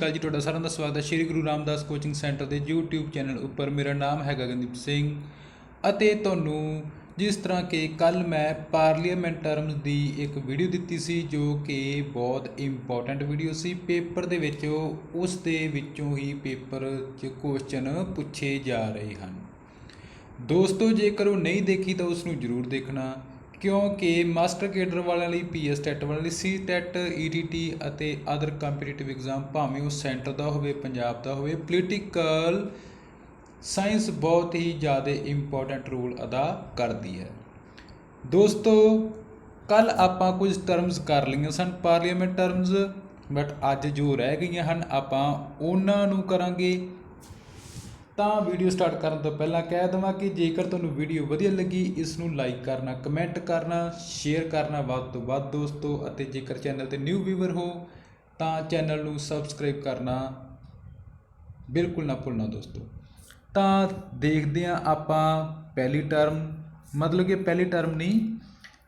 ਕੱਲ ਜੀ, ਤੁਹਾਡਾ ਸਾਰਿਆਂ ਦਾ ਸਵਾਗਤ ਹੈ। ਸ਼੍ਰੀ ਗੁਰੂ ਰਾਮਦਾਸ ਕੋਚਿੰਗ ਸੈਂਟਰ ਦੇ YouTube ਚੈਨਲ ਉੱਪਰ ਮੇਰਾ ਨਾਮ ਹੈ ਗਗਨਦੀਪ ਸਿੰਘ ਅਤੇ ਤੁਹਾਨੂੰ ਜਿਸ ਤਰ੍ਹਾਂ ਕਿ ਕੱਲ ਮੈਂ ਪਾਰਲੀਮੈਂਟ ਟਰਮਸ ਦੀ ਇੱਕ ਵੀਡੀਓ ਦਿੱਤੀ ਸੀ, ਜੋ ਕਿ ਬਹੁਤ ਇੰਪੋਰਟੈਂਟ ਵੀਡੀਓ ਸੀ। ਪੇਪਰ ਦੇ ਵਿੱਚ ਉਸ ਦੇ ਵਿੱਚੋਂ ਹੀ ਪੇਪਰ 'ਚ ਕੁਐਸਚਨ ਪੁੱਛੇ ਜਾ ਰਹੇ ਹਨ। ਦੋਸਤੋ, ਜੇਕਰ ਉਹ ਨਹੀਂ ਦੇਖੀ ਤਾਂ ਉਸ ਨੂੰ ਜ਼ਰੂਰ ਦੇਖਣਾ। ਕਿਉਂਕਿ ਮਾਸਟਰ ਕੇਡਰ ਵਾਲਿਆਂ ਲਈ, ਪੀਐਸ ਟੈਟ ਵਾਲਿਆਂ ਲਈ, ਸੀ ਟੈਟ ਈਟੀਟੀ ਅਤੇ ਅਦਰ ਕੰਪੀਟੀਟਿਵ ਐਗਜ਼ਾਮ ਭਾਵੇਂ ਉਹ ਸੈਂਟਰ ਦਾ ਹੋਵੇ, ਪੰਜਾਬ ਦਾ ਹੋਵੇ, ਪੋਲੀਟੀਕਲ ਸਾਇੰਸ ਬਹੁਤ ਹੀ ਜ਼ਿਆਦਾ ਇੰਪੋਰਟੈਂਟ ਰੋਲ ਅਦਾ ਕਰਦੀ ਹੈ। ਦੋਸਤੋ, ਕੱਲ ਆਪਾਂ ਕੁਝ ਟਰਮਸ ਕਰ ਲਈਆਂ ਸਨ ਪਾਰਲੀਮੈਂਟ ਟਰਮਸ ਬਟ ਅੱਜ ਜੋ ਰਹਿ ਗਈਆਂ ਹਨ, ਆਪਾਂ ਉਹਨਾਂ ਨੂੰ ਕਰਾਂਗੇ। ਤਾਂ ਵੀਡੀਓ ਸਟਾਰਟ ਕਰਨ ਤੋਂ ਪਹਿਲਾਂ ਕਹਿ ਦਵਾਂ ਕਿ ਜੇਕਰ ਤੁਹਾਨੂੰ ਵੀਡੀਓ ਵਧੀਆ ਲੱਗੀ ਇਸ ਨੂੰ ਲਾਈਕ ਕਰਨਾ ਕਮੈਂਟ ਕਰਨਾ ਸ਼ੇਅਰ ਕਰਨਾ ਵੱਧ ਤੋਂ ਵੱਧ ਦੋਸਤੋ ਅਤੇ ਜੇਕਰ ਚੈਨਲ ਤੇ ਨਿਊ ਵੀਵਰ ਹੋ, ਤਾਂ ਚੈਨਲ ਨੂੰ ਸਬਸਕ੍ਰਾਈਬ ਕਰਨਾ ਬਿਲਕੁਲ ਨਾ ਭੁੱਲਣਾ ਦੋਸਤੋ। ਤਾਂ ਦੇਖਦੇ ਹਾਂ ਆਪਾਂ ਪਹਿਲੀ ਟਰਮ ਮਤਲਬ ਕਿ ਪਹਿਲੀ ਟਰਮ ਨਹੀਂ,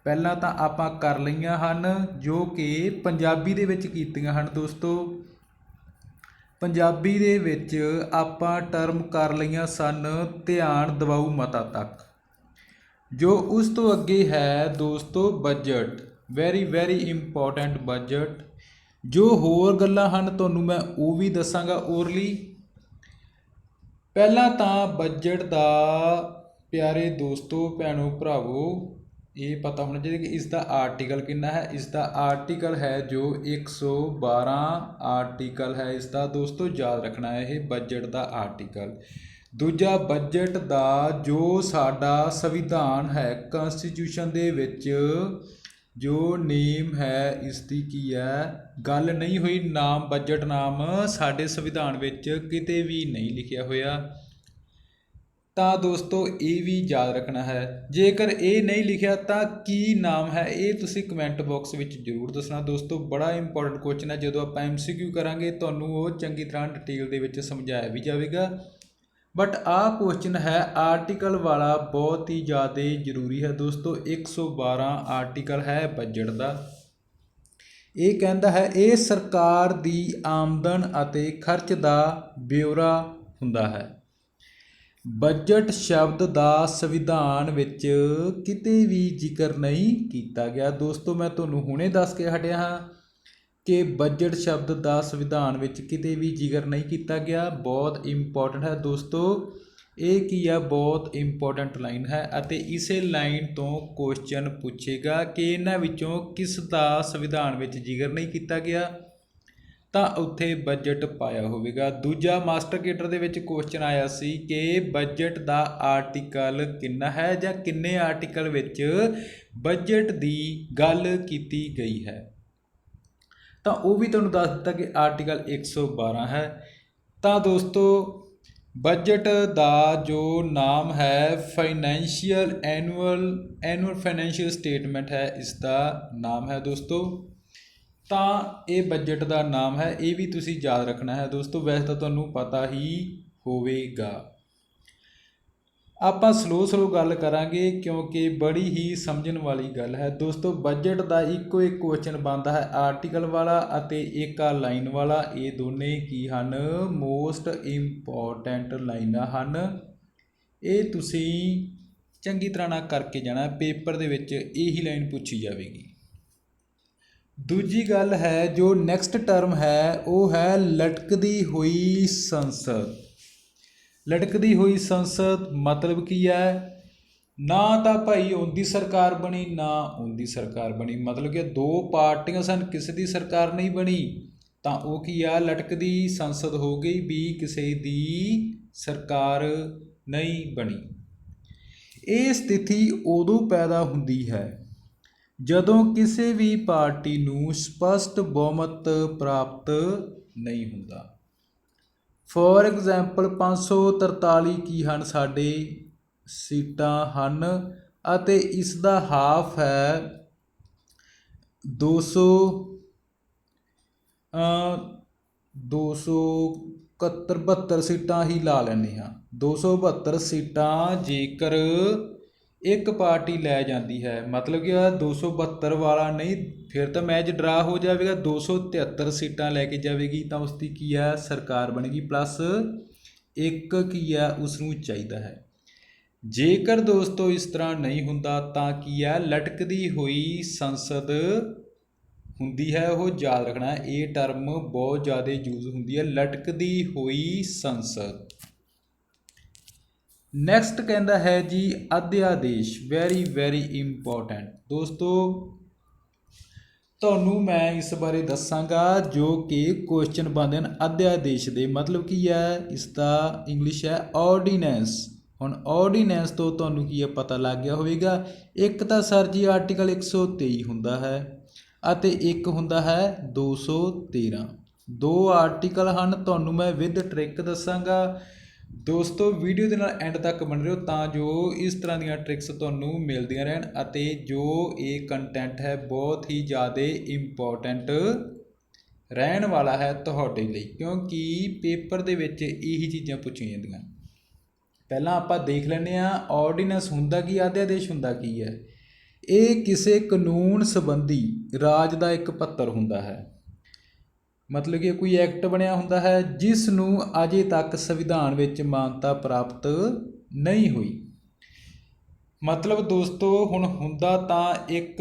ਪਹਿਲਾਂ ਤਾਂ ਆਪਾਂ ਕਰ ਲਈਆਂ ਹਨ ਜੋ ਕਿ ਪੰਜਾਬੀ ਦੇ ਵਿੱਚ ਕੀਤੀਆਂ ਹਨ ਦੋਸਤੋ। ਪੰਜਾਬੀ ਦੇ ਵਿੱਚ ਆਪਾਂ ਟਰਮ ਕਰ ਲਈਆਂ ਸਨ ਧਿਆਨ ਦਿਵਾਊ ਮਤਾ ਤੱਕ। ਜੋ ਉਸ ਤੋਂ ਅੱਗੇ ਹੈ ਦੋਸਤੋ budget very very important budget ਜੋ ਹੋਰ ਗੱਲਾਂ ਹਨ ਤੁਹਾਨੂੰ ਮੈਂ ਉਹ ਵੀ ਦੱਸਾਂਗਾ ਓਰਲੀ ਪਹਿਲਾਂ ਤਾਂ ਬਜਟ ਦਾ ਪਿਆਰੇ ਦੋਸਤੋ, ਭੈਣੋ, ਭਰਾਵੋ ਇਹ ਪਤਾ ਹੋਣਾ ਚਾਹੀਦਾ ਕਿ ਇਸ ਦਾ ਆਰਟੀਕਲ ਕਿੰਨਾ ਹੈ ਇਸ ਦਾ ਆਰਟੀਕਲ ਹੈ ਜੋ 112 ਆਰਟੀਕਲ ਹੈ ਇਸ ਦਾ ਦੋਸਤੋ ਯਾਦ ਰੱਖਣਾ ਹੈ ਇਹ ਬਜਟ ਦਾ ਆਰਟੀਕਲ ਦੂਜਾ ਬਜਟ ਦਾ ਜੋ ਸਾਡਾ ਸੰਵਿਧਾਨ ਹੈ ਕਨਸਟੀਟਿਊਸ਼ਨ ਦੇ ਵਿੱਚ ਜੋ ਨੇਮ ਹੈ ਇਸ ਦੀ ਕੀ ਹੈ, ਗੱਲ ਨਹੀਂ ਹੋਈ, ਨਾਮ ਬਜਟ ਨਾਮ ਸਾਡੇ ਸੰਵਿਧਾਨ ਵਿੱਚ ਕਿਤੇ ਵੀ ਨਹੀਂ ਲਿਖਿਆ ਹੋਇਆ। ਤਾਂ ਦੋਸਤੋ, ਇਹ ਵੀ ਯਾਦ ਰੱਖਣਾ ਹੈ। ਜੇਕਰ ਇਹ ਨਹੀਂ ਲਿਖਿਆ, ਤਾਂ ਕੀ ਨਾਮ ਹੈ? ਇਹ ਤੁਸੀਂ ਕਮੈਂਟ ਬਾਕਸ ਵਿੱਚ ਜ਼ਰੂਰ ਦੱਸਣਾ। ਦੋਸਤੋ, ਬੜਾ ਇੰਪੋਰਟੈਂਟ ਕੁਐਸਚਨ ਹੈ। ਜਦੋਂ ਆਪਾਂ ਐਮਸੀਕਿਊ ਕਰਾਂਗੇ, ਤੁਹਾਨੂੰ ਉਹ ਚੰਗੀ ਤਰ੍ਹਾਂ ਡਿਟੇਲ ਦੇ ਵਿੱਚ ਸਮਝਾਇਆ ਵੀ ਜਾਵੇਗਾ। ਬਟ ਆਹ ਕੁਐਸਚਨ ਹੈ ਆਰਟੀਕਲ ਵਾਲਾ ਬਹੁਤ ਹੀ ਜ਼ਿਆਦਾ ਜ਼ਰੂਰੀ ਹੈ। ਦੋਸਤੋ 112 ਆਰਟੀਕਲ ਹੈ ਬਜਟ ਦਾ। ਇਹ ਕਹਿੰਦਾ ਹੈ, ਇਹ ਸਰਕਾਰ ਦੀ ਆਮਦਨ ਅਤੇ ਖਰਚ ਦਾ ਬਿਊਰਾ ਹੁੰਦਾ ਹੈ। ਬਜਟ ਸ਼ਬਦ ਦਾ ਸੰਵਿਧਾਨ ਵਿੱਚ ਕਿਤੇ ਵੀ ਜ਼ਿਕਰ ਨਹੀਂ ਕੀਤਾ ਗਿਆ। ਦੋਸਤੋ, ਮੈਂ ਤੁਹਾਨੂੰ ਹੁਣੇ ਦੱਸ ਕੇ ਹਟਿਆ ਹਾਂ ਕਿ ਬਜਟ ਸ਼ਬਦ ਦਾ ਸੰਵਿਧਾਨ ਵਿੱਚ ਕਿਤੇ ਵੀ ਜ਼ਿਕਰ ਨਹੀਂ ਕੀਤਾ ਗਿਆ। ਬਹੁਤ ਇੰਪੋਰਟੈਂਟ ਹੈ ਦੋਸਤੋ। ਇਹ ਕੀ ਆ? ਬਹੁਤ ਇੰਪੋਰਟੈਂਟ ਲਾਈਨ ਹੈ ਅਤੇ ਇਸੇ ਲਾਈਨ ਤੋਂ ਕੁਐਸਚਨ ਪੁੱਛੇਗਾ ਕਿ ਇਹਨਾਂ ਵਿੱਚੋਂ ਕਿਸ ਦਾ ਸੰਵਿਧਾਨ ਵਿੱਚ ਜ਼ਿਕਰ ਨਹੀਂ ਕੀਤਾ ਗਿਆ। ਤਾਂ ਉੱਥੇ ਬਜਟ ਪਾਇਆ ਹੋਵੇਗਾ। ਦੂਜਾ ਮਾਸਟਰ ਕੇਡਰ ਦੇ ਵਿੱਚ ਕੁਐਸਚਨ ਆਇਆ ਸੀ ਕਿ ਬਜਟ ਦਾ ਆਰਟੀਕਲ ਕਿੰਨਾ ਹੈ ਜਾਂ ਕਿੰਨੇ ਆਰਟੀਕਲ ਵਿੱਚ ਬਜਟ ਦੀ ਗੱਲ ਕੀਤੀ ਗਈ ਹੈ। ਤਾਂ ਉਹ ਵੀ ਤੁਹਾਨੂੰ ਦੱਸ ਦਿੱਤਾ ਕਿ ਆਰਟੀਕਲ 112 ਹੈ। ਤਾਂ ਦੋਸਤੋ ਬਜਟ ਦਾ ਜੋ ਨਾਮ ਹੈ financial annual annual financial statement ਹੈ, ਇਸ ਦਾ ਨਾਮ ਹੈ ਦੋਸਤੋ। ਤਾਂ ਇਹ ਬਜਟ ਦਾ ਨਾਮ ਹੈ, ਇਹ ਵੀ ਤੁਸੀਂ ਯਾਦ ਰੱਖਣਾ ਹੈ ਦੋਸਤੋ, ਵੈਸੇ ਤਾਂ ਤੁਹਾਨੂੰ ਪਤਾ ਹੀ ਹੋਵੇਗਾ। ਆਪਾਂ ਸਲੋ ਸਲੋ ਗੱਲ ਕਰਾਂਗੇ ਕਿਉਂਕਿ ਬੜੀ ਹੀ ਸਮਝਣ ਵਾਲੀ ਗੱਲ ਹੈ। ਦੋਸਤੋ ਬਜਟ ਦਾ ਇੱਕੋ ਇੱਕ ਕੁਐਸਚਨ ਬਣਦਾ ਹੈ ਆਰਟੀਕਲ ਵਾਲਾ ਅਤੇ ਇੱਕ ਆ ਲਾਈਨ ਵਾਲਾ। ਇਹ ਦੋਨੇ ਕੀ ਹਨ? ਮੋਸਟ ਇੰਪੋਰਟੈਂਟ ਲਾਈਨਾਂ ਹਨ। ਇਹ ਤੁਸੀਂ ਚੰਗੀ ਤਰ੍ਹਾਂ ਨਾਲ ਕਰਕੇ ਜਾਣਾ ਪੇਪਰ ਦੇ ਵਿੱਚ ਇਹੀ ਲਾਈਨ ਪੁੱਛੀ ਜਾਵੇਗੀ। ਦੂਜੀ ਗੱਲ ਹੈ, ਜੋ ਨੈਕਸਟ ਟਰਮ ਹੈ, ਉਹ ਹੈ ਲਟਕਦੀ ਹੋਈ ਸੰਸਦ। ਲਟਕਦੀ ਹੋਈ ਸੰਸਦ ਮਤਲਬ ਕੀ ਹੈ? ਨਾ ਤਾਂ ਭਾਈ ਉਹਦੀ ਸਰਕਾਰ ਬਣੀ, ਨਾ ਉਹਦੀ ਸਰਕਾਰ ਬਣੀ। ਮਤਲਬ ਕਿ ਦੋ ਪਾਰਟੀਆਂ ਸਨ, ਕਿਸੇ ਦੀ ਸਰਕਾਰ ਨਹੀਂ ਬਣੀ, ਤਾਂ ਉਹ ਕੀ ਆ? ਲਟਕਦੀ ਸੰਸਦ ਹੋ ਗਈ ਵੀ ਕਿਸੇ ਦੀ ਸਰਕਾਰ ਨਹੀਂ ਬਣੀ। ਇਹ ਸਥਿਤੀ ਉਦੋਂ ਪੈਦਾ ਹੁੰਦੀ ਹੈ ਜਦੋਂ ਕਿਸੇ ਵੀ ਪਾਰਟੀ ਨੂੰ ਸਪੱਸ਼ਟ ਬਹੁਮਤ ਪ੍ਰਾਪਤ ਨਹੀਂ ਹੁੰਦਾ। ਫੋਰ ਐਗਜ਼ਾਮਪਲ 543 ਕੀ ਹਨ ਸਾਡੇ ਸੀਟਾਂ ਹਨ ਅਤੇ ਇਸ ਦਾ ਹਾਫ ਹੈ 200 271 72 ਸੀਟਾਂ ਹੀ ਲਾ ਲੈਂਦੇ ਹਾਂ। 272 ਸੀਟਾਂ ਜੇਕਰ ਇੱਕ ਪਾਰਟੀ ਲੈ ਜਾਂਦੀ ਹੈ। ਮਤਲਬ ਕਿ ਇਹ 272 ਵਾਲਾ ਨਹੀਂ, ਫਿਰ ਤਾਂ ਮੈਚ ਡਰਾ ਹੋ ਜਾਵੇਗਾ 273 ਸੀਟਾਂ ਲੈ ਕੇ ਜਾਵੇਗੀ ਤਾਂ ਉਸ ਦੀ ਕੀ ਹੈ? ਸਰਕਾਰ ਬਣੇਗੀ। ਪਲੱਸ ਇੱਕ ਕੀ ਹੈ? ਉਸ ਨੂੰ ਚਾਹੀਦਾ ਹੈ। ਜੇਕਰ ਦੋਸਤੋ ਇਸ ਤਰ੍ਹਾਂ ਨਹੀਂ ਹੁੰਦਾ ਤਾਂ ਕੀ ਹੈ? ਲਟਕਦੀ ਹੋਈ ਸੰਸਦ ਹੁੰਦੀ ਹੈ, ਉਹ ਯਾਦ ਰੱਖਣਾ, ਇਹ ਟਰਮ ਬਹੁਤ ਜ਼ਿਆਦਾ ਯੂਜ਼ ਹੁੰਦੀ ਹੈ। ਲਟਕਦੀ ਹੋਈ ਸੰਸਦ। ਨੈਕਸਟ ਕਹਿੰਦਾ ਹੈ ਜੀ ਅਧਿਆਦੇਸ਼ ਵੈਰੀ ਵੈਰੀ ਇੰਪੋਰਟੈਂਟ ਦੋਸਤੋ, ਤੁਹਾਨੂੰ ਮੈਂ ਇਸ ਬਾਰੇ ਦੱਸਾਂਗਾ ਜੋ ਕਿ ਕੁਐਸਚਨ ਬਣਦੇ ਹਨ ਅਧਿਆਦੇਸ਼ ਦੇ। ਮਤਲਬ ਕੀ ਹੈ? ਇਸ ਦਾ ਇੰਗਲਿਸ਼ ਹੈ ਆਰਡੀਨੈਂਸ ਹੁਣ ਆਰਡੀਨੈਂਸ ਤੋਂ ਤੁਹਾਨੂੰ ਕੀ ਹੈ ਪਤਾ ਲੱਗ ਗਿਆ ਹੋਵੇਗਾ? ਇੱਕ ਤਾਂ ਸਰ ਜੀ ਆਰਟੀਕਲ 123 ਹੁੰਦਾ ਹੈ ਅਤੇ ਇੱਕ ਹੁੰਦਾ ਹੈ 213 ਦੋ ਆਰਟੀਕਲ ਹਨ, ਤੁਹਾਨੂੰ ਮੈਂ ਵਿਦ ਟ੍ਰਿਕ ਦੱਸਾਂਗਾ। ਦੋਸਤੋ ਵੀਡੀਓ ਦੇ ਨਾਲ ਐਂਡ ਤੱਕ ਬਣ ਰਹੋ ਤਾਂ ਜੋ ਇਸ ਤਰ੍ਹਾਂ ਦੀਆਂ ਟ੍ਰਿਕਸ ਤੁਹਾਨੂੰ ਮਿਲਦੀਆਂ ਰਹਿਣ ਅਤੇ ਜੋ ਇਹ ਕੰਟੈਂਟ ਹੈ ਬਹੁਤ ਹੀ ਜ਼ਿਆਦਾ ਇੰਪੋਰਟੈਂਟ ਰਹਿਣ ਵਾਲਾ ਹੈ ਤੁਹਾਡੇ ਲਈ, ਕਿਉਂਕਿ ਪੇਪਰ ਦੇ ਵਿੱਚ ਇਹੀ ਚੀਜ਼ਾਂ ਪੁੱਛੀਆਂ ਜਾਂਦੀਆਂ। ਪਹਿਲਾਂ ਆਪਾਂ ਦੇਖ ਲੈਂਦੇ ਆ ਆਰਡੀਨੈਂਸ ਹੁੰਦਾ ਕੀ ਅਧਿਆਦੇਸ਼ ਹੁੰਦਾ ਕੀ ਹੈ। ਇਹ ਕਿਸੇ ਕਾਨੂੰਨ ਸੰਬੰਧੀ ਰਾਜ ਦਾ ਇੱਕ ਪੱਤਰ ਹੁੰਦਾ ਹੈ। ਮਤਲਬ ਕਿ ਕੋਈ ਐਕਟ ਬਣਿਆ ਹੁੰਦਾ ਹੈ ਜਿਸ ਨੂੰ ਅਜੇ ਤੱਕ ਸੰਵਿਧਾਨ ਵਿੱਚ ਮਾਨਤਾ ਪ੍ਰਾਪਤ ਨਹੀਂ ਹੋਈ। ਮਤਲਬ ਦੋਸਤੋ, ਹੁਣ ਹੁੰਦਾ ਤਾਂ ਇੱਕ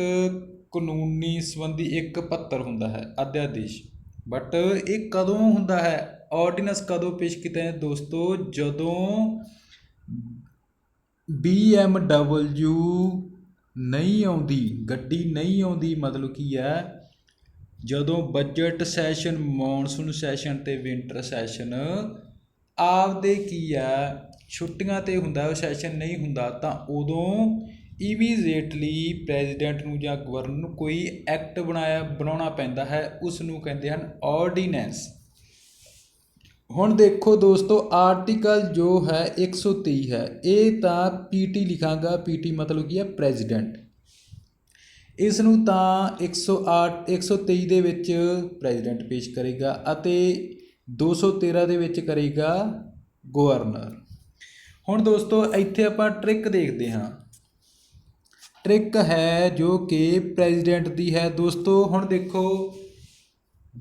ਕਾਨੂੰਨੀ ਸੰਬੰਧੀ ਇੱਕ ਪੱਤਰ ਹੁੰਦਾ ਹੈ, ਅਧਿਆਦੇਸ਼। ਬਟ ਇਹ ਕਦੋਂ ਹੁੰਦਾ ਹੈ? ਆਰਡੀਨੈਂਸ ਕਦੋਂ ਪੇਸ਼ ਕੀਤਾ ਹੈ ਦੋਸਤੋ? ਜਦੋਂ BMW ਨਹੀਂ ਆਉਂਦੀ, ਗੱਡੀ ਨਹੀਂ ਆਉਂਦੀ, ਮਤਲਬ ਕੀ ਹੈ ਜਦੋਂ ਬਜਟ ਸੈਸ਼ਨ ਮੌਨਸੂਨ ਸੈਸ਼ਨ ਤੇ ਵਿੰਟਰ ਸੈਸ਼ਨ ਆਪਦੇ ਕੀ ਆ, ਛੁੱਟੀਆਂ ਤੇ ਹੁੰਦਾ ਉਹ ਸੈਸ਼ਨ ਨਹੀਂ ਹੁੰਦਾ, ਤਾਂ ਉਦੋਂ ਇਮੀਡੀਏਟਲੀ ਪ੍ਰੈਜ਼ੀਡੈਂਟ ਨੂੰ ਜਾਂ ਗਵਰਨਰ ਨੂੰ ਕੋਈ ਐਕਟ ਬਣਾਇਆ, ਬਣਾਉਣਾ ਪੈਂਦਾ ਹੈ ਉਸ ਨੂੰ ਕਹਿੰਦੇ ਹਨ ਆਰਡੀਨੈਂਸ ਹੁਣ ਦੇਖੋ ਦੋਸਤੋ ਆਰਟੀਕਲ ਜੋ ਹੈ 123 ਹੈ, ਇਹ ਤਾਂ ਪੀਟੀ ਲਿਖਾਂਗਾ ਪੀਟੀ ਮਤਲਬ ਕੀ ਹੈ ਪ੍ਰੈਜ਼ੀਡੈਂਟ ਇਸ ਨੂੰ ਤਾਂ 108 123 ਦੇ ਵਿੱਚ ਪ੍ਰੈਜ਼ੀਡੈਂਟ ਪੇਸ਼ ਕਰੇਗਾ ਅਤੇ 213 ਦੇ ਵਿੱਚ ਕਰੇਗਾ ਗਵਰਨਰ। ਹੁਣ ਦੋਸਤੋ, ਇੱਥੇ ਆਪਾਂ ਟ੍ਰਿਕ ਦੇਖਦੇ ਹਾਂ। ਟ੍ਰਿਕ ਹੈ ਜੋ ਕਿ ਪ੍ਰੈਜ਼ੀਡੈਂਟ ਦੀ ਹੈ। ਦੋਸਤੋ, ਹੁਣ ਦੇਖੋ,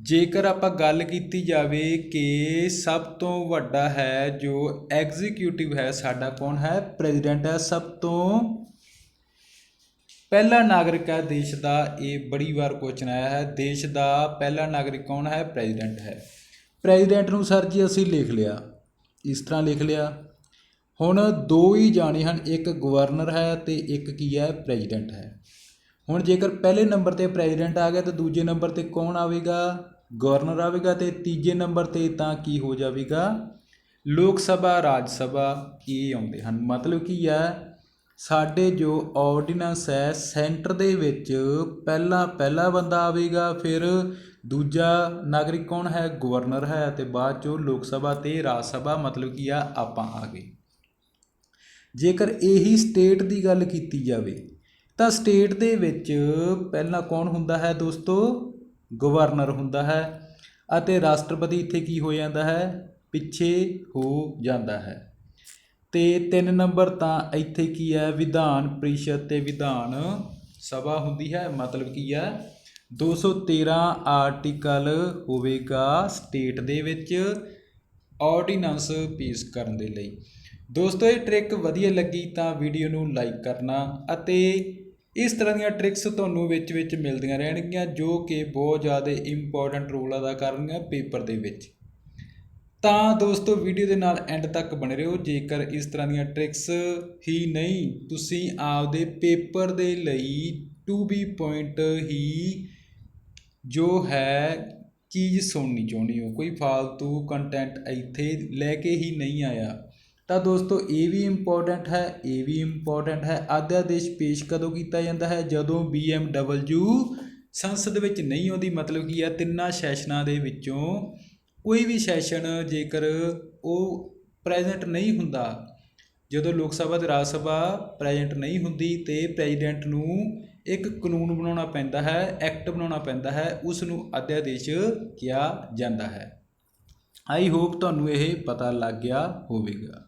ਜੇਕਰ ਆਪਾਂ ਗੱਲ ਕੀਤੀ ਜਾਵੇ ਕਿ ਸਭ ਤੋਂ ਵੱਡਾ ਹੈ ਜੋ ਐਗਜ਼ੀਕਿਊਟਿਵ ਹੈ, ਸਾਡਾ ਕੌਣ ਹੈ? ਪ੍ਰੈਜ਼ੀਡੈਂਟ ਹੈ ਸਭ ਤੋਂ ਪਹਿਲਾ ਨਾਗਰਿਕ ਹੈ ਦੇਸ਼ ਦਾ, ਇਹ ਬੜੀ ਵਾਰ ਕੁਐਸਚਨ ਆਇਆ ਹੈ। ਦੇਸ਼ ਦਾ ਪਹਿਲਾ ਨਾਗਰਿਕ ਕੌਣ ਹੈ? ਪ੍ਰੈਜ਼ੀਡੈਂਟ ਹੈ। ਪ੍ਰੈਜ਼ੀਡੈਂਟ ਨੂੰ ਸਰ ਜੀ ਅਸੀਂ ਲਿਖ ਲਿਆ। ਇਸ ਤਰ੍ਹਾਂ ਲਿਖ ਲਿਆ। ਹੁਣ ਦੋ ਹੀ ਜਾਣੇ ਹਨ, ਇੱਕ ਗਵਰਨਰ ਹੈ ਤੇ ਇੱਕ ਕੀ ਹੈ? ਪ੍ਰੈਜ਼ੀਡੈਂਟ ਹੈ। ਹੁਣ ਜੇਕਰ ਪਹਿਲੇ ਨੰਬਰ ਤੇ ਪ੍ਰੈਜ਼ੀਡੈਂਟ ਆ ਗਿਆ ਤਾਂ ਦੂਜੇ ਨੰਬਰ ਤੇ ਕੌਣ ਆਵੇਗਾ? ਗਵਰਨਰ ਆਵੇਗਾ ਤੇ ਤੀਜੇ ਨੰਬਰ ਤੇ ਤਾਂ ਕੀ ਹੋ ਜਾਵੇਗਾ? ਲੋਕ ਸਭਾ, ਰਾਜ ਸਭਾ ਇਹ ਆਉਂਦੇ ਹਨ। ਮਤਲਬ ਕੀ ਹੈ? ਸਾਡੇ ਜੋ ਆਰਡੀਨੈਂਸ ਹੈ, ਸੈਂਟਰ ਦੇ ਵਿੱਚ ਪਹਿਲਾਂ ਪਹਿਲਾ ਬੰਦਾ ਆਵੇਗਾ, ਫਿਰ ਦੂਜਾ ਨਾਗਰਿਕ ਕੌਣ ਹੈ? ਗਵਰਨਰ ਹੈ ਅਤੇ ਬਾਅਦ ਚੋਂ ਲੋਕ ਸਭਾ ਤੇ ਰਾਜ ਸਭਾ, ਮਤਲਬ ਕੀ ਆ, ਆਪਾਂ ਆ ਗਏ। ਜੇਕਰ ਇਹੀ ਸਟੇਟ ਦੀ ਗੱਲ ਕੀਤੀ ਜਾਵੇ, ਤਾਂ ਸਟੇਟ ਦੇ ਵਿੱਚ ਪਹਿਲਾਂ ਕੌਣ ਹੁੰਦਾ ਹੈ ਦੋਸਤੋ? ਗਵਰਨਰ ਹੁੰਦਾ ਹੈ ਅਤੇ ਰਾਸ਼ਟਰਪਤੀ ਇੱਥੇ ਕੀ ਹੋ ਜਾਂਦਾ ਹੈ? ਪਿੱਛੇ ਹੋ ਜਾਂਦਾ ਹੈ। ਅਤੇ ਤਿੰਨ ਨੰਬਰ ਤਾਂ ਇੱਥੇ ਕੀ ਹੈ? ਵਿਧਾਨ ਪ੍ਰੀਸ਼ਦ ਅਤੇ ਵਿਧਾਨ ਸਭਾ ਹੁੰਦੀ ਹੈ। ਮਤਲਬ ਕੀ ਹੈ? 213 ਆਰਟੀਕਲ ਹੋਵੇਗਾ ਸਟੇਟ ਦੇ ਵਿੱਚ ਆਰਡੀਨੈਂਸ ਪੇਸ਼ ਕਰਨ ਦੇ ਲਈ। ਦੋਸਤੋ, ਇਹ ਟ੍ਰਿਕ ਵਧੀਆ ਲੱਗੀ ਤਾਂ ਵੀਡੀਓ ਨੂੰ ਲਾਈਕ ਕਰਨਾ ਅਤੇ ਇਸ ਤਰ੍ਹਾਂ ਦੀਆਂ ਟ੍ਰਿਕਸ ਤੁਹਾਨੂੰ ਵਿੱਚ ਵਿੱਚ ਮਿਲਦੀਆਂ ਰਹਿਣਗੀਆਂ ਜੋ ਕਿ ਬਹੁਤ ਜ਼ਿਆਦਾ ਇੰਪੋਰਟੈਂਟ ਰੋਲ ਅਦਾ ਕਰਨਗੀਆਂ ਪੇਪਰ ਦੇ ਵਿੱਚ। ਤਾਂ ਦੋਸਤੋ ਵੀਡੀਓ ਦੇ ਨਾਲ ਐਂਡ ਤੱਕ ਬਣੇ ਰਹੋ। ਜੇਕਰ ਇਸ ਤਰ੍ਹਾਂ ਦੀਆਂ ਟ੍ਰਿਕਸ ਹੀ ਨਹੀਂ, ਤੁਸੀਂ ਆਪਦੇ ਪੇਪਰ ਦੇ ਲਈ ਟੂ ਬੀ ਪੁਆਇੰਟ ਹੀ ਜੋ ਹੈ ਚੀਜ਼ ਸੁਣਨੀ ਚਾਹੁੰਦੇ ਹੋ, ਕੋਈ ਫालतू ਕੰਟੈਂਟ ਇੱਥੇ ਲੈ ਕੇ ਹੀ ਨਹੀਂ ਆਇਆ। ਤਾਂ ਦੋਸਤੋ, ਇਹ ਵੀ ਇੰਪੋਰਟੈਂਟ ਹੈ, ਇਹ ਵੀ ਇੰਪੋਰਟੈਂਟ ਹੈ। ਅਧਿਆਦੇਸ਼ ਪੇਸ਼ ਕਦੋਂ ਕੀਤਾ ਜਾਂਦਾ ਹੈ? ਜਦੋਂ BMW ਸੰਸਦ ਵਿੱਚ ਨਹੀਂ ਆਉਂਦੀ, ਮਤਲਬ ਕੀ ਹੈ, ਤਿੰਨਾਂ ਸੈਸ਼ਨਾਂ ਦੇ ਵਿੱਚੋਂ ਕੋਈ ਵੀ ਸੈਸ਼ਨ ਜੇਕਰ ਉਹ ਪ੍ਰੈਜ਼ੈਂਟ ਨਹੀਂ ਹੁੰਦਾ, ਜਦੋਂ ਲੋਕ ਸਭਾ ਤੇ ਰਾਜ ਸਭਾ ਪ੍ਰੈਜ਼ੈਂਟ ਨਹੀਂ ਹੁੰਦੀ ਤੇ ਪ੍ਰੈਜ਼ੀਡੈਂਟ ਨੂੰ ਇੱਕ ਕਾਨੂੰਨ ਬਣਾਉਣਾ ਪੈਂਦਾ ਹੈ, ਐਕਟ ਬਣਾਉਣਾ ਪੈਂਦਾ ਹੈ, ਉਸ ਨੂੰ ਅਧਿਆਦੇਸ਼ ਕਿਹਾ ਜਾਂਦਾ ਹੈ। ਆਈ ਹੋਪ ਤੁਹਾਨੂੰ ਇਹ ਪਤਾ ਲੱਗ ਗਿਆ ਹੋਵੇਗਾ।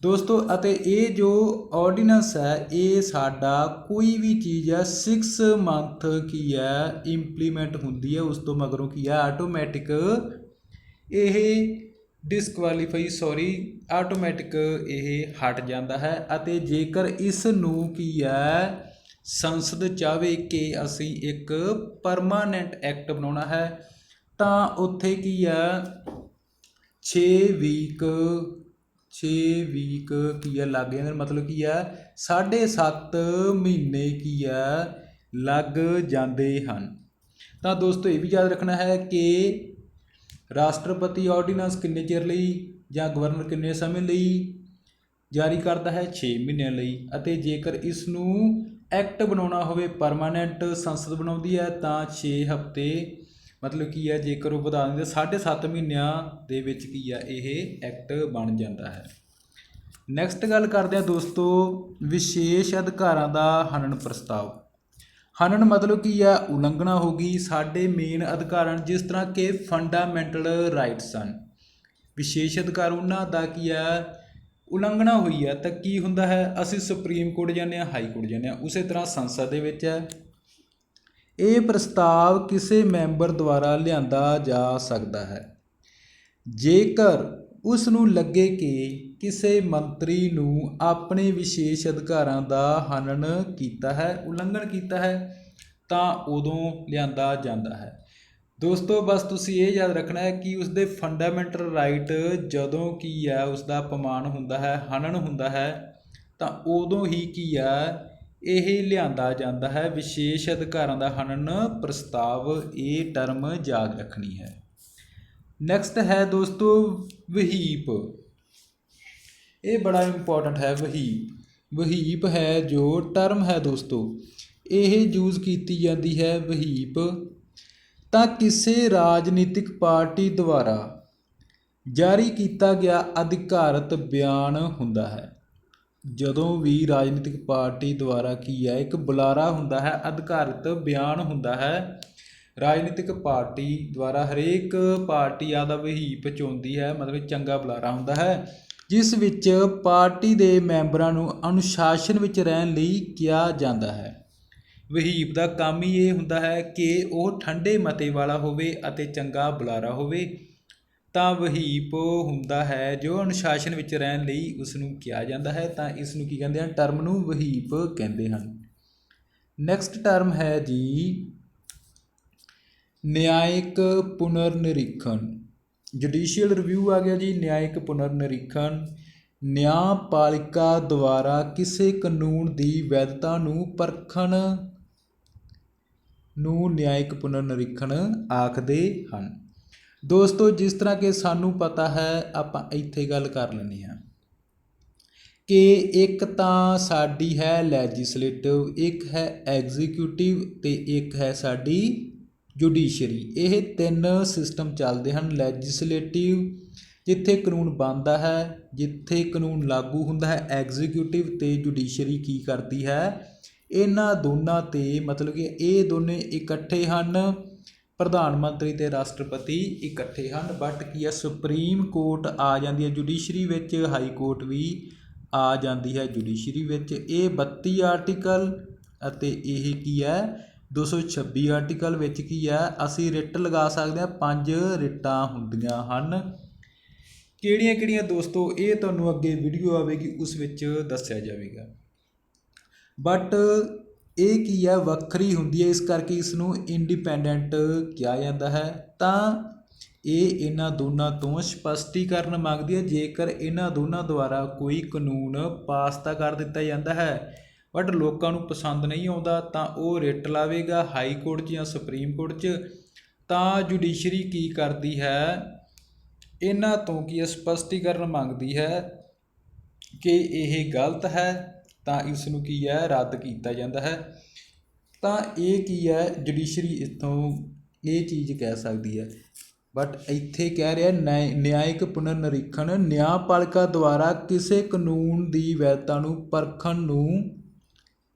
ਦੋਸਤੋ, ਅਤੇ ਇਹ ਜੋ ਆਰਡੀਨੈਂਸ ਹੈ, ਇਹ ਸਾਡਾ ਕੋਈ ਵੀ ਚੀਜ਼ ਹੈ 6 ਮੰਥ ਕੀ ਹੈ ਇੰਪਲੀਮੈਂਟ ਹੁੰਦੀ ਹੈ, ਉਸ ਤੋਂ ਮਗਰੋਂ ਕੀ ਹੈ ਆਟੋਮੈਟਿਕ ਇਹ ਡਿਸਕੁਆਲੀਫਾਈ ਸੌਰੀ ਆਟੋਮੈਟਿਕ ਇਹ ਹਟ ਜਾਂਦਾ ਹੈ ਅਤੇ ਜੇਕਰ ਇਸ ਨੂੰ ਕੀ ਹੈ, ਸੰਸਦ ਚਾਹਵੇ ਕਿ ਅਸੀਂ ਇੱਕ ਪਰਮਾਨੈਂਟ ਐਕਟ ਬਣਾਉਣਾ ਹੈ, ਤਾਂ ਉੱਥੇ ਕੀ ਹੈ 6 ਵੀਕ 6 ਵੀਕ ਕੀ ਹੈ, ਲੱਗ ਜਾਂਦੇ ਮਤਲਬ ਕੀ ਹੈ 7.5 ਮਹੀਨੇ ਕੀ ਹੈ, ਲੱਗ ਜਾਂਦੇ ਹਨ। ਤਾਂ ਦੋਸਤੋ, ਇਹ ਵੀ ਯਾਦ ਰੱਖਣਾ ਹੈ ਕਿ ਰਾਸ਼ਟਰਪਤੀ ਆਰਡੀਨੈਂਸ ਕਿੰਨੇ ਚਿਰ ਲਈ ਜਾਂ ਗਵਰਨਰ ਕਿੰਨੇ ਸਮੇਂ ਲਈ ਜਾਰੀ ਕਰਦਾ ਹੈ? 6 ਮਹੀਨਿਆਂ ਲਈ। ਅਤੇ ਜੇਕਰ ਇਸ ਨੂੰ ਐਕਟ ਬਣਾਉਣਾ ਹੋਵੇ, ਪਰਮਾਨੈਂਟ ਸੰਸਦ ਬਣਾਉਂਦੀ ਹੈ, ਤਾਂ 6 ਹਫ਼ਤੇ ਮਤਲਬ ਕੀ ਹੈ, ਜੇਕਰ ਉਹ ਵਧਾ ਦਿੰਦੇ 7.5 ਮਹੀਨਿਆਂ ਦੇ ਵਿੱਚ ਕੀ ਹੈ ਇਹ ਐਕਟ ਬਣ ਜਾਂਦਾ ਹੈ। ਨੈਕਸਟ ਗੱਲ ਕਰਦੇ ਹਾਂ ਦੋਸਤੋ, ਵਿਸ਼ੇਸ਼ ਅਧਿਕਾਰਾਂ ਦਾ ਹਨਨ ਪ੍ਰਸਤਾਵ। ਹਨਨ ਮਤਲਬ ਕੀ ਆ? ਉਲੰਘਣਾ ਹੋ ਗਈ। ਸਾਡੇ ਮੇਨ ਅਧਿਕਾਰਾਂ ਜਿਸ ਤਰ੍ਹਾਂ ਕਿ ਫੰਡਾਮੈਂਟਲ ਰਾਈਟਸ ਹਨ। ਵਿਸ਼ੇਸ਼ ਅਧਿਕਾਰ ਉਹਨਾਂ ਦਾ ਕੀ ਆ? ਉਲੰਘਣਾ ਹੋਈ ਹੈ ਤਾਂ ਕੀ ਹੁੰਦਾ ਹੈ? ਅਸੀਂ ਸੁਪਰੀਮ ਕੋਰਟ ਜਾਂਦੇ ਹਾਂ, ਹਾਈ ਕੋਰਟ ਜਾਂਦੇ ਹਾਂ। ਉਸੇ ਤਰ੍ਹਾਂ ਸੰਸਦ ਦੇ ਵਿੱਚ ਹੈ। ਇਹ ਪ੍ਰਸਤਾਵ ਕਿਸੇ ਮੈਂਬਰ ਦੁਆਰਾ ਲਿਆਂਦਾ ਜਾ ਸਕਦਾ ਹੈ। ਜੇਕਰ ਉਸ ਨੂੰ ਲੱਗੇ ਕਿ ਕਿਸੇ ਮੰਤਰੀ ਨੂੰ ਆਪਣੇ ਵਿਸ਼ੇਸ਼ ਅਧਿਕਾਰਾਂ ਦਾ ਹਨਨ ਕੀਤਾ ਹੈ, ਉਲੰਘਣ ਕੀਤਾ ਹੈ, ਤਾਂ ਉਦੋਂ ਲਿਆਂਦਾ ਜਾਂਦਾ ਹੈ। ਦੋਸਤੋ, ਬਸ ਤੁਸੀਂ ਇਹ ਯਾਦ ਰੱਖਣਾ ਹੈ ਕਿ ਉਸ ਦੇ ਫੰਡਾਮੈਂਟਲ ਰਾਈਟ ਜਦੋਂ ਕੀ ਹੈ ਉਸ ਦਾ ਅਪਮਾਨ ਹੁੰਦਾ ਹੈ, ਹਨਨ ਹੁੰਦਾ ਹੈ, ਤਾਂ ਉਦੋਂ ਹੀ ਕੀ ਹੈ, ਇਹ ਲਿਆਂਦਾ ਜਾਂਦਾ ਹੈ। ਵਿਸ਼ੇਸ਼ ਅਧਿਕਾਰਾਂ ਦਾ ਹਨਨ, ਪ੍ਰਸਤਾਵ, ਇਹ ਟਰਮ ਯਾਦ ਰੱਖਣੀ ਹੈ। ਨੈਕਸਟ ਹੈ ਦੋਸਤੋ ਵਹੀਪ। ਇਹ ਬੜਾ ਇੰਪੋਰਟੈਂਟ ਹੈ ਵਹੀਪ। ਵਹੀਪ ਹੈ ਜੋ ਟਰਮ ਹੈ ਦੋਸਤੋ। ਇਹ ਯੂਜ਼ ਕੀਤੀ ਜਾਂਦੀ ਹੈ ਵਹੀਪ। ਤਾਂ ਕਿਸੇ ਰਾਜਨੀਤਿਕ ਪਾਰਟੀ ਦੁਆਰਾ ਜਾਰੀ ਕੀਤਾ ਗਿਆ ਅਧਿਕਾਰਤ ਬਿਆਨ ਹੁੰਦਾ ਹੈ। ਜਦੋਂ ਵੀ ਰਾਜਨੀਤਿਕ ਪਾਰਟੀ ਦੁਆਰਾ ਕੀ ਹੈ ਇੱਕ ਬੁਲਾਰਾ ਹੁੰਦਾ ਹੈ, ਅਧਿਕਾਰਤ ਬਿਆਨ ਹੁੰਦਾ ਹੈ ਰਾਜਨੀਤਿਕ ਪਾਰਟੀ ਦੁਆਰਾ ਹਰੇਕ ਪਾਰਟੀ ਆਦਾ ਵਹੀਪ ਚੁਣਦੀ ਹੈ, ਮਤਲਬ ਚੰਗਾ ਬੁਲਾਰਾ ਹੁੰਦਾ ਹੈ, ਜਿਸ ਵਿੱਚ ਪਾਰਟੀ ਦੇ ਮੈਂਬਰਾਂ ਨੂੰ ਅਨੁਸ਼ਾਸਨ ਵਿੱਚ ਰਹਿਣ ਲਈ ਕਿਹਾ ਜਾਂਦਾ ਹੈ। ਵਹੀਪ ਦਾ ਕੰਮ ਹੀ ਇਹ ਹੁੰਦਾ ਹੈ ਕਿ ਉਹ ਠੰਡੇ ਮਤੇ ਵਾਲਾ ਹੋਵੇ ਅਤੇ ਚੰਗਾ ਬੁਲਾਰਾ ਹੋਵੇ। ਤਾਂ ਵਹੀਪ ਹੁੰਦਾ ਹੈ, ਜੋ ਅਨੁਸ਼ਾਸਨ ਵਿੱਚ ਰਹਿਣ ਲਈ ਉਸ ਨੂੰ ਕਿਹਾ ਜਾਂਦਾ ਹੈ। ਤਾਂ ਇਸ ਨੂੰ ਕੀ ਕਹਿੰਦੇ ਹਨ? ਟਰਮ ਨੂੰ ਵਹੀਪ ਕਹਿੰਦੇ ਹਨ। ਨੈਕਸਟ ਟਰਮ ਹੈ ਜੀ ਨਿਆਇਕ ਪੁਨਰ ਨਿਰੀਖਣ ਜੁਡੀਸ਼ੀਅਲ ਰਿਵਿਊ ਆ ਗਿਆ ਜੀ, ਨਿਆਇਕ ਪੁਨਰ ਨਿਰੀਖਣ ਨਿਆਂਪਾਲਿਕਾ ਦੁਆਰਾ ਕਿਸੇ ਕਾਨੂੰਨ ਦੀ ਵੈਧਤਾ ਨੂੰ ਪਰਖਣ ਨੂੰ ਨਿਆਇਕ ਪੁਨਰ ਨਿਰੀਖਣ ਆਖਦੇ ਹਨ। ਦੋਸਤੋ, ਜਿਸ ਤਰ੍ਹਾਂ ਕਿ ਸਾਨੂੰ ਪਤਾ ਹੈ, ਆਪਾਂ ਇੱਥੇ ਗੱਲ ਕਰ ਲੈਂਦੇ ਹਾਂ ਕਿ ਇੱਕ ਤਾਂ ਸਾਡੀ ਹੈ ਲੈਜਿਸਲੇਟਿਵ ਇੱਕ ਹੈ ਐਗਜ਼ੀਕਿਊਟਿਵ ਤੇ ਇੱਕ ਹੈ ਸਾਡੀ ਜੁਡੀਸ਼ਰੀ। ਇਹ ਤਿੰਨ ਸਿਸਟਮ ਚੱਲਦੇ ਹਨ। ਲੈਜਿਸਲੇਟਿਵ ਜਿੱਥੇ ਕਾਨੂੰਨ ਬਣਦਾ ਹੈ, ਜਿੱਥੇ ਕਾਨੂੰਨ ਲਾਗੂ ਹੁੰਦਾ ਹੈ ਐਗਜ਼ੀਕਿਊਟਿਵ ਤੇ ਜੁਡੀਸ਼ਰੀ ਕੀ ਕਰਦੀ ਹੈ? ਇਹਨਾਂ ਦੋਨਾਂ ਤੇ ਮਤਲਬ ਕਿ ਇਹ ਦੋਨੇ ਇਕੱਠੇ ਹਨ। ਪ੍ਰਧਾਨ ਮੰਤਰੀ ਤੇ ਰਾਸ਼ਟਰਪਤੀ ਇਕੱਠੇ ਹਨ। ਬਟ ਕੀ ਹੈ? ਸੁਪਰੀਮ ਕੋਰਟ ਆ ਜਾਂਦੀ ਹੈ। ਜੁਡੀਸ਼ਰੀ ਵਿੱਚ ਹਾਈ ਕੋਰਟ ਵੀ ਆ ਜਾਂਦੀ ਹੈ। ਜੁਡੀਸ਼ਰੀ ਵਿੱਚ ਇਹ 32 ਆਰਟੀਕਲ ਅਤੇ ਇਹ ਕੀ ਹੈ? 226 ਆਰਟੀਕਲ ਵਿੱਚ ਕੀ ਹੈ? ਅਸੀਂ ਰਿਟ ਲਗਾ ਸਕਦੇ ਹਾਂ, ਪੰਜ ਰਿਟਾਂ ਹੁੰਦੀਆਂ ਹਨ। ਕਿਹੜੀਆਂ ਕਿਹੜੀਆਂ ਦੋਸਤੋ, ਇਹ ਤੁਹਾਨੂੰ ਅੱਗੇ ਵੀਡੀਓ ਆਵੇਗੀ, ਉਸ ਵਿੱਚ ਦੱਸਿਆ ਜਾਵੇਗਾ। ਬਟ ਇਹ ਕੀ ਹੈ? ਵੱਖਰੀ ਹੁੰਦੀ ਹੈ, ਇਸ ਕਰਕੇ ਇਸ ਨੂੰ ਇੰਡੀਪੈਂਡੈਂਟ ਕਿਹਾ ਜਾਂਦਾ ਹੈ। ਤਾਂ ਇਹ ਇਹਨਾਂ ਦੋਨਾਂ ਤੋਂ ਸਪਸ਼ਟੀਕਰਨ ਮੰਗਦੀ ਹੈ। ਜੇਕਰ ਇਹਨਾਂ ਦੋਨਾਂ ਦੁਆਰਾ ਕੋਈ ਕਾਨੂੰਨ ਪਾਸ ਤਾਂ ਕਰ ਦਿੱਤਾ ਜਾਂਦਾ ਹੈ ਬਟ ਲੋਕਾਂ ਨੂੰ ਪਸੰਦ ਨਹੀਂ ਆਉਂਦਾ, ਤਾਂ ਉਹ ਰਿਟ ਲਾਵੇਗਾ ਹਾਈ ਕੋਰਟ 'ਚ ਜਾਂ ਸੁਪਰੀਮ ਕੋਰਟ 'ਚ। ਤਾਂ ਜੁਡੀਸ਼ਰੀ ਕੀ ਕਰਦੀ ਹੈ? ਇਹਨਾਂ ਤੋਂ ਕੀ ਸਪਸ਼ਟੀਕਰਨ ਮੰਗਦੀ ਹੈ ਕਿ ਇਹ ਗਲਤ ਹੈ? ਤਾਂ ਇਸ ਨੂੰ ਕੀ ਹੈ? ਰੱਦ ਕੀਤਾ ਜਾਂਦਾ ਹੈ। ਤਾਂ ਇਹ ਕੀ ਹੈ? ਜੁਡੀਸ਼ਰੀ ਇਥੋਂ ਇਹ ਚੀਜ਼ ਕਹਿ ਸਕਦੀ ਹੈ। ਬਟ ਇੱਥੇ ਕਹਿ ਰਿਹਾ, ਨਿਆਂ- ਨਿਆਇਕ ਪੁਨਰ ਨਿਰੀਖਣ ਨਿਆਂਪਾਲਿਕਾ ਦੁਆਰਾ ਕਿਸੇ ਕਾਨੂੰਨ ਦੀ ਵੈਧਤਾ ਨੂੰ ਪਰਖਣ ਨੂੰ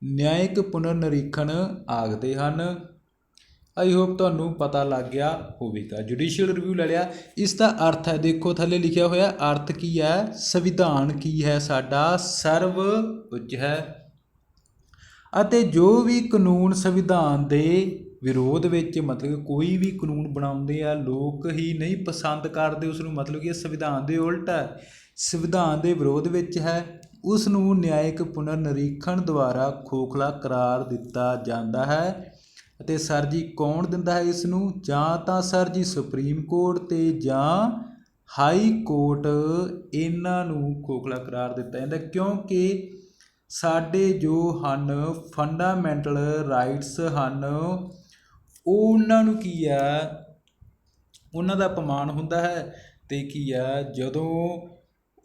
ਨਿਆਇਕ ਪੁਨਰ ਨਿਰੀਖਣ ਆਖਦੇ ਹਨ। ਆਈ ਹੋਪ ਤੁਹਾਨੂੰ ਪਤਾ ਲੱਗ ਗਿਆ ਹੋਵੇਗਾ। ਜੁਡੀਸ਼ੀਅਲ ਰਿਵਿਊ ਲੈ ਲਿਆ। ਇਸ ਦਾ ਅਰਥ ਹੈ, ਦੇਖੋ ਥੱਲੇ ਲਿਖਿਆ ਹੋਇਆ, ਅਰਥ ਕੀ ਹੈ? ਸੰਵਿਧਾਨ ਕੀ ਹੈ ਸਾਡਾ? ਸਰਵ ਉੱਚ ਹੈ। ਅਤੇ ਜੋ ਵੀ ਕਾਨੂੰਨ ਸੰਵਿਧਾਨ ਦੇ ਵਿਰੋਧ ਵਿੱਚ ਮਤਲਬ ਕਿ ਕੋਈ ਵੀ ਕਾਨੂੰਨ ਬਣਾਉਂਦੇ ਆ, ਲੋਕ ਹੀ ਨਹੀਂ ਪਸੰਦ ਕਰਦੇ ਉਸ ਨੂੰ ਮਤਲਬ ਕਿ ਸੰਵਿਧਾਨ ਦੇ ਉਲਟ ਹੈ। ਸੰਵਿਧਾਨ ਦੇ ਵਿਰੋਧ ਵਿੱਚ ਹੈ। ਉਸ ਨੂੰ ਨਿਆਇਕ ਪੁਨਰ ਨਿਰੀਖਣ ਦੁਆਰਾ ਖੋਖਲਾ ਕਰਾਰ ਦਿੱਤਾ ਜਾਂਦਾ ਹੈ ਅਤੇ ਸਰ ਜੀ ਕੌਣ ਦਿੰਦਾ ਹੈ ਇਸ ਨੂੰ ਜਾਂ ਤਾਂ ਸਰ ਜੀ ਸੁਪਰੀਮ ਕੋਰਟ ਤੇ ਜਾਂ ਹਾਈ ਕੋਰਟ। ਇਹਨਾਂ ਨੂੰ ਖੋਖਲਾ ਕਰਾਰ ਦਿੱਤਾ ਜਾਂਦਾ ਕਿਉਂਕਿ ਸਾਡੇ ਜੋ ਹਨ ਫੰਡਾਮੈਂਟਲ ਰਾਈਟਸ ਹਨ ਉਹਨਾਂ ਨੂੰ ਕੀ ਆ ਉਹਨਾਂ ਦਾ ਅਪਮਾਨ ਹੁੰਦਾ ਹੈ ਤੇ ਕੀ ਆ ਜਦੋਂ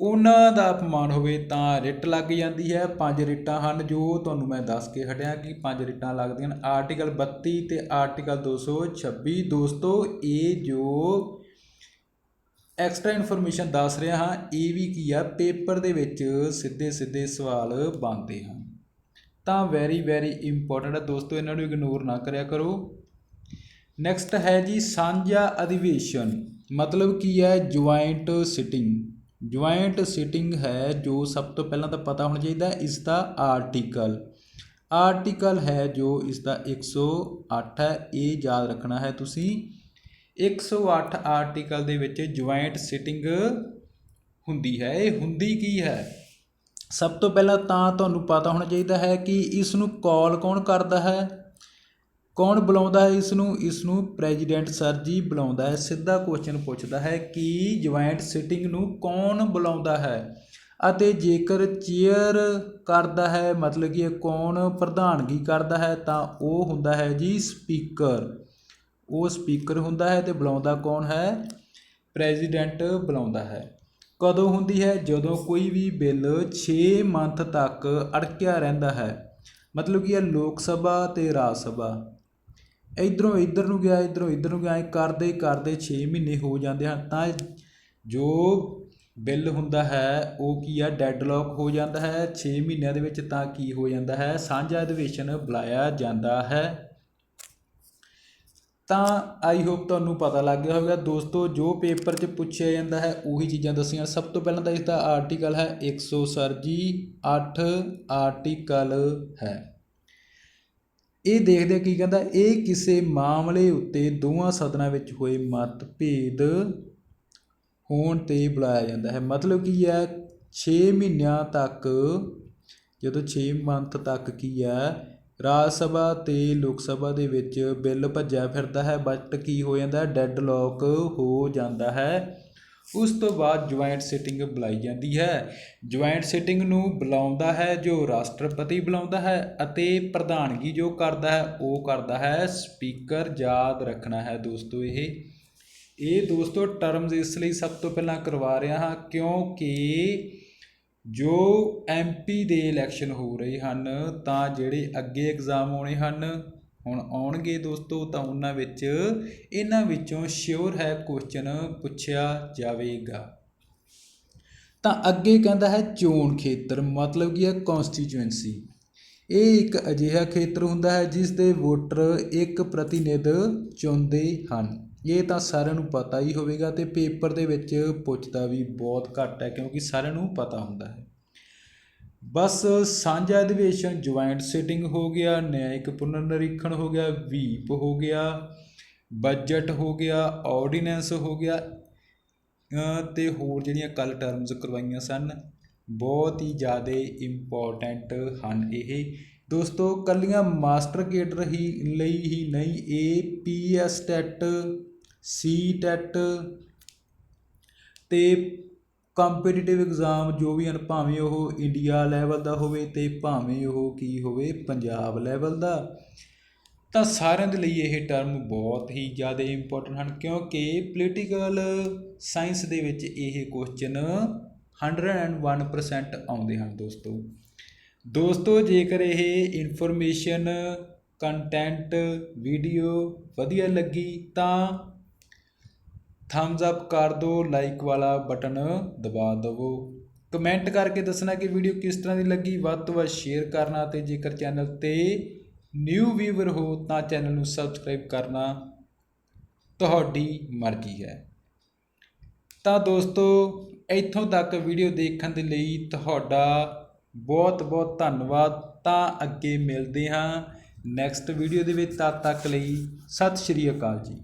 ਉਹਨਾਂ ਦਾ ਅਪਮਾਨ ਹੋਵੇ ਤਾਂ ਰਿਟ ਲੱਗ ਜਾਂਦੀ ਹੈ। ਪੰਜ ਰਿਟਾਂ ਹਨ ਜੋ ਤੁਹਾਨੂੰ ਮੈਂ ਦੱਸ ਕੇ ਹਟਿਆ ਕਿ ਪੰਜ ਰਿਟਾਂ ਲੱਗਦੀਆਂ ਹਨ। ਆਰਟੀਕਲ 32 ਤੇ ਆਰਟੀਕਲ 226 ਦੋਸਤੋ, ਇਹ ਜੋ ਐਕਸਟਰਾ ਇਨਫੋਰਮੇਸ਼ਨ ਦੱਸ ਰਿਹਾ ਹਾਂ, ਇਹ ਵੀ ਕੀ ਆ? ਪੇਪਰ ਦੇ ਵਿੱਚ ਸਿੱਧੇ ਸਿੱਧੇ ਸਵਾਲ ਬਣਦੇ ਹਨ। ਤਾਂ ਵੈਰੀ ਵੈਰੀ ਇੰਪੋਰਟੈਂਟ ਹੈ ਦੋਸਤੋ, ਇਹਨਾਂ ਨੂੰ ਇਗਨੋਰ ਨਾ ਕਰਿਆ ਕਰੋ। ਨੈਕਸਟ ਹੈ ਜੀ, ਸਾਂਝਾ ਅਧਿਵੇਸ਼ਨ। ਮਤਲਬ ਕੀ ਹੈ? ਜੁਆਇੰਟ ਸਿਟਿੰਗ ਜੁਆਇੰਟ ਸਿਟਿੰਗ ਹੈ ਜੋ ਸਭ ਤੋਂ ਪਹਿਲਾਂ ਤਾਂ ਪਤਾ ਹੋਣਾ ਚਾਹੀਦਾ ਹੈ, ਇਸ ਦਾ ਆਰਟੀਕਲ। ਆਰਟੀਕਲ ਹੈ ਜੋ ਇਸ ਦਾ 108 ਹੈ, ਇਹ ਯਾਦ ਰੱਖਣਾ ਹੈ ਤੁਸੀਂ। 108 ਆਰਟੀਕਲ ਦੇ ਵਿੱਚ ਜੁਆਇੰਟ ਸਿਟਿੰਗ ਹੁੰਦੀ ਹੈ। ਇਹ ਹੁੰਦੀ ਕੀ ਹੈ? ਸਭ ਤੋਂ ਪਹਿਲਾਂ ਤਾਂ ਤੁਹਾਨੂੰ ਪਤਾ ਹੋਣਾ ਚਾਹੀਦਾ ਹੈ ਕਿ ਇਸ ਨੂੰ ਕਾਲ ਕੌਣ ਕਰਦਾ ਹੈ? ਕੌਣ ਬੁਲਾਉਂਦਾ ਹੈ? ਇਸ ਨੂੰ ਇਸ ਨੂੰ ਪ੍ਰੈਜ਼ੀਡੈਂਟ ਸਰ ਜੀ ਬੁਲਾਉਂਦਾ ਹੈ। ਸਿੱਧਾ ਕੁਐਸਚਨ ਪੁੱਛਦਾ ਹੈ ਕਿ ਜੁਆਇੰਟ ਸਿਟਿੰਗ ਨੂੰ ਕੌਣ ਬੁਲਾਉਂਦਾ ਹੈ? ਅਤੇ ਜੇਕਰ ਚੇਅਰ ਕਰਦਾ ਹੈ, ਮਤਲਬ ਕਿ ਇਹ ਕੌਣ ਪ੍ਰਧਾਨਗੀ ਕਰਦਾ ਹੈ, ਤਾਂ ਉਹ ਹੁੰਦਾ ਹੈ ਜੀ ਸਪੀਕਰ। ਉਹ ਸਪੀਕਰ ਹੁੰਦਾ ਹੈ ਤੇ ਬੁਲਾਉਂਦਾ ਕੌਣ ਹੈ? ਪ੍ਰੈਜ਼ੀਡੈਂਟ ਬੁਲਾਉਂਦਾ ਹੈ। ਕਦੋਂ ਹੁੰਦੀ ਹੈ? ਜਦੋਂ ਕੋਈ ਵੀ ਬਿੱਲ 6 ਮੰਥ ਤੱਕ ਅੜਕਿਆ ਰਹਿੰਦਾ ਹੈ। ਮਤਲਬ ਕਿ ਇਹ ਲੋਕ ਸਭਾ ਤੇ ਰਾਜ ਸਭਾ। ਇੱਧਰੋਂ ਇੱਧਰ ਨੂੰ ਗਿਆ, ਇੱਧਰੋਂ ਇੱਧਰ ਨੂੰ ਗਿਆ, ਐਂ ਕਰਦੇ ਕਰਦੇ ਛੇ ਮਹੀਨੇ ਹੋ ਜਾਂਦੇ ਹਨ। ਤਾਂ ਜੋ ਬਿੱਲ ਹੁੰਦਾ ਹੈ, ਉਹ ਕੀ ਆ? ਡੈਡਲੌਕ ਹੋ ਜਾਂਦਾ ਹੈ ਛੇ ਮਹੀਨਿਆਂ ਦੇ ਵਿੱਚ, ਤਾਂ ਕੀ ਹੋ ਜਾਂਦਾ ਹੈ? ਸਾਂਝਾ ਅਧਿਵੇਸ਼ਨ ਬੁਲਾਇਆ ਜਾਂਦਾ ਹੈ। ਤਾਂ ਆਈ ਹੋਪ ਤੁਹਾਨੂੰ ਪਤਾ ਲੱਗ ਗਿਆ ਹੋਵੇਗਾ। ਦੋਸਤੋ, ਜੋ ਪੇਪਰ 'ਚ ਪੁੱਛਿਆ ਜਾਂਦਾ ਹੈ, ਉਹੀ ਚੀਜ਼ਾਂ ਦੱਸੀਆਂ ਸਭ ਤੋਂ ਪਹਿਲਾਂ ਤਾਂ ਇਸ ਦਾ ਆਰਟੀਕਲ ਹੈ 100 ਸਰ ਜੀ 8 ਆਰਟੀਕਲ ਹੈ। ਇਹ ਦੇਖਦੇ ਕੀ ਕਹਿੰਦਾ, ਇਹ ਕਿਸੇ ਮਾਮਲੇ ਉੱਤੇ ਦੋਵਾਂ ਸਦਨਾਂ ਵਿੱਚ ਹੋਏ ਮਤਭੇਦ ਹੋਣ ਤੇ ਬੁਲਾਇਆ ਜਾਂਦਾ ਹੈ। ਮਤਲਬ ਕੀ ਹੈ 6 ਮਹੀਨਿਆਂ ਤੱਕ, ਜਦੋਂ 6 ਮੰਥ ਤੱਕ ਕੀ ਹੈ, ਰਾਜ ਸਭਾ ਤੇ ਲੋਕ ਸਭਾ ਦੇ ਵਿੱਚ ਬਿੱਲ ਭੱਜਿਆ ਫਿਰਦਾ ਹੈ, ਬਟ ਕੀ ਹੋ ਜਾਂਦਾ ਡੈੱਡ ਲੋਕ ਹੋ ਜਾਂਦਾ ਹੈ। ਉਸ ਤੋਂ ਬਾਅਦ ਜੁਆਇੰਟ ਸਿਟਿੰਗ ਬੁਲਾਈ ਜਾਂਦੀ ਹੈ। ਜੁਆਇੰਟ ਸਿਟਿੰਗ ਨੂੰ ਬੁਲਾਉਂਦਾ ਹੈ ਜੋ ਰਾਸ਼ਟਰਪਤੀ ਬੁਲਾਉਂਦਾ ਹੈ ਅਤੇ ਪ੍ਰਧਾਨਗੀ ਜੋ ਕਰਦਾ ਹੈ, ਉਹ ਕਰਦਾ ਹੈ। ਸਪੀਕਰ ਯਾਦ ਰੱਖਣਾ ਹੈ ਦੋਸਤੋ ਇਹ। ਇਹ ਦੋਸਤੋ ਟਰਮਸ ਇਸ ਲਈ ਸਭ ਤੋਂ ਪਹਿਲਾਂ ਕਰਵਾ ਰਿਹਾ ਹਾਂ ਕਿਉਂਕਿ ਜੋ ਐਮਪੀ ਦੇ ਇਲੈਕਸ਼ਨ ਹੋ ਰਹੇ ਹਨ, ਤਾਂ ਜਿਹੜੇ ਅੱਗੇ ਐਗਜ਼ਾਮ ਆਉਣੇ ਹਨ ਹੁਣ ਆਉਣਗੇ ਦੋਸਤੋ ਤਾਂ ਉਹਨਾਂ ਵਿੱਚ ਇਹਨਾਂ ਵਿੱਚੋਂ ਸ਼ਿਓਰ ਹੈ ਕੁਐਸਚਨ ਪੁੱਛਿਆ ਜਾਵੇਗਾ। ਤਾਂ ਅੱਗੇ ਕਹਿੰਦਾ ਹੈ ਚੋਣ ਖੇਤਰ, ਮਤਲਬ ਕੀ ਹੈ ਕਨਸਟੀਚੁਐਂਸੀ ਇਹ ਇੱਕ ਅਜਿਹਾ ਖੇਤਰ ਹੁੰਦਾ ਹੈ ਜਿਸ ਦੇ ਵੋਟਰ ਇੱਕ ਪ੍ਰਤੀਨਿਧ ਚੁਣਦੇ ਹਨ। ਇਹ ਤਾਂ ਸਾਰਿਆਂ ਨੂੰ ਪਤਾ ਹੀ ਹੋਵੇਗਾ ਤੇ ਪੇਪਰ ਦੇ ਵਿੱਚ ਪੁੱਛਦਾ ਵੀ ਬਹੁਤ ਘੱਟ ਹੈ ਕਿਉਂਕਿ ਸਾਰਿਆਂ ਨੂੰ ਪਤਾ ਹੁੰਦਾ ਹੈ। ਬਸ ਸਾਂਝਾ ਅਧਿਵੇਸ਼ਨ ਜੁਆਇੰਟ ਸਿਟਿੰਗ ਹੋ ਗਿਆ ਨਿਆਇਕ ਪੁਨਰ ਨਿਰੀਖਣ ਹੋ ਗਿਆ ਵੀਪ ਹੋ ਗਿਆ ਬਜਟ ਹੋ ਗਿਆ ਆਰਡੀਨੈਂਸ ਹੋ ਗਿਆ ਅ, ਤੇ ਹੋਰ ਜਿਹੜੀਆਂ ਕੱਲ ਟਰਮਸ ਕਰਵਾਈਆਂ ਸਨ ਬਹੁਤ ਹੀ ਜ਼ਿਆਦਾ ਇੰਪੋਰਟੈਂਟ ਹਨ ਇਹ। ਦੋਸਤੋ ਕੱਲੀਆਂ ਮਾਸਟਰ ਕੇਡਰ ਹੀ ਲਈ ਹੀ ਨਹੀਂ ਇਹ ਪੀਐਸ ਟੈਟ ਸੀ ਟੈਟ ਤੇ ਕੰਪੀਟੀਟਿਵ ਇਗਜ਼ਾਮ ਜੋ ਵੀ ਹਨ, ਭਾਵੇਂ ਉਹ ਇੰਡੀਆ ਲੈਵਲ ਦਾ ਹੋਵੇ ਅਤੇ ਭਾਵੇਂ ਉਹ ਕੀ ਹੋਵੇ, ਪੰਜਾਬ ਲੈਵਲ ਦਾ। ਤਾਂ ਸਾਰਿਆਂ ਦੇ ਲਈ ਇਹ ਟਰਮ ਬਹੁਤ ਹੀ ਜ਼ਿਆਦਾ ਇੰਪੋਰਟੈਂਟ ਹਨ, ਕਿਉਂਕਿ ਪੋਲੀਟੀਕਲ ਸਾਇੰਸ ਦੇ ਵਿੱਚ ਇਹ ਕੁਐਸਚਨ 101% ਆਉਂਦੇ ਹਨ ਦੋਸਤੋ। ਦੋਸਤੋ, ਜੇਕਰ ਇਹ ਇਨਫੋਰਮੇਸ਼ਨ ਕੰਟੈਂਟ ਵੀਡੀਓ ਵਧੀਆ ਲੱਗੀ ਤਾਂ ਥੰਬਸ ਅਪ ਕਰ ਦਿਓ ਲਾਈਕ ਵਾਲਾ ਬਟਨ ਦਬਾ ਦਿਵੋ। ਕਮੈਂਟ ਕਰਕੇ ਦੱਸਣਾ ਕਿ ਵੀਡੀਓ ਕਿਸ ਤਰ੍ਹਾਂ ਦੀ ਲੱਗੀ, ਵੱਧ ਤੋਂ ਵੱਧ ਸ਼ੇਅਰ ਕਰਨਾ ਤੇ ਜੇਕਰ ਚੈਨਲ ਤੇ ਨਿਊ ਵੀਵਰ ਹੋ ਤਾਂ ਚੈਨਲ ਨੂੰ ਸਬਸਕ੍ਰਾਈਬ ਕਰਨਾ ਤੁਹਾਡੀ ਮਰਜ਼ੀ ਹੈ। ਤਾਂ ਦੋਸਤੋ, ਇੱਥੋਂ ਤੱਕ ਵੀਡੀਓ ਦੇਖਣ ਦੇ ਲਈ ਤੁਹਾਡਾ ਬਹੁਤ ਬਹੁਤ ਧੰਨਵਾਦ। ਤਾਂ ਅੱਗੇ ਮਿਲਦੇ ਹਾਂ ਨੈਕਸਟ ਵੀਡੀਓ ਦੇ ਵਿੱਚ। ਤਦ ਤੱਕ ਲਈ ਸਤਿ ਸ਼੍ਰੀ ਅਕਾਲ ਜੀ।